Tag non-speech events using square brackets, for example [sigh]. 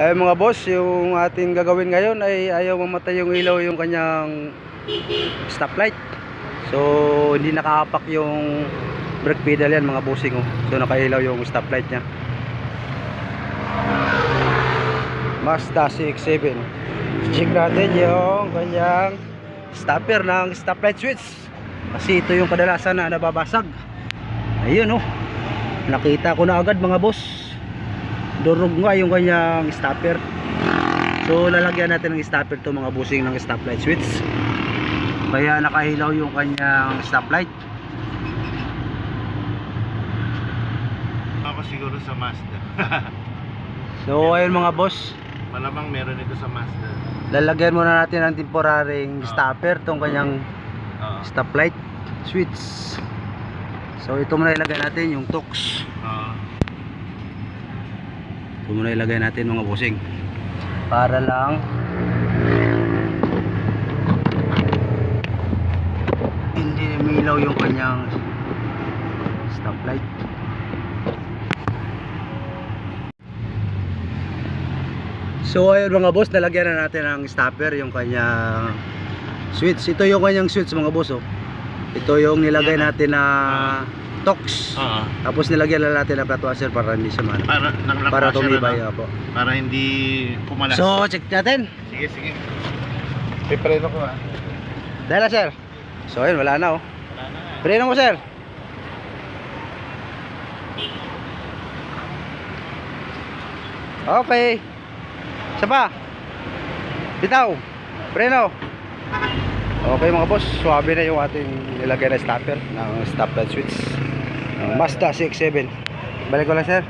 Ay mga boss, yung ating gagawin ngayon ay ayaw mamatay yung ilaw yung kanyang stoplight. So hindi nakahapak yung brake pedal yan mga bossing oh. So nakailaw yung stoplight niya. Mazda CX-7. Check natin yung kanyang stopper ng stoplight switch. Kasi ito yung kadalasan na nababasag. Ayun oh. Nakita ko na agad mga boss durog nga yung kanyang stopper so lalagyan natin ng stopper to mga busing ng stoplight switch kaya nakahilaw yung kanyang stoplight Ako siguro sa Mazda. [laughs] so ayun mga boss Malamang meron ito sa Mazda. lalagyan muna natin ng temporaring Ah. stopper tong kanyang Oo. stoplight switch so ito muna ilagay natin yung tux Oo. Ito muna ilagay natin mga busing para lang. Hindi umilaw yung kanyang stoplight. So ayun mga boss nalagyan na natin ng stopper yung kanyang switch. Ito yung kanyang switch mga boss oh. ito yung nilagay natin na Ah. Tox. Oo. tapos nilagyan na natin ng flat washer para hindi siya man Para, naglakwa para tumibay na, po Para hindi pumalas. so check natin. Sige, sige. Pipreno ko ah. dahil na sir. So ayun wala na oh. Wala na nga. preno mo sir. Okay. Isa pa. Bitaw. Preno. Okay mga boss. Swabe na yung ating nilagay na stopper ng stoplight switch. ng Mazda CX-7 balik ko lang sir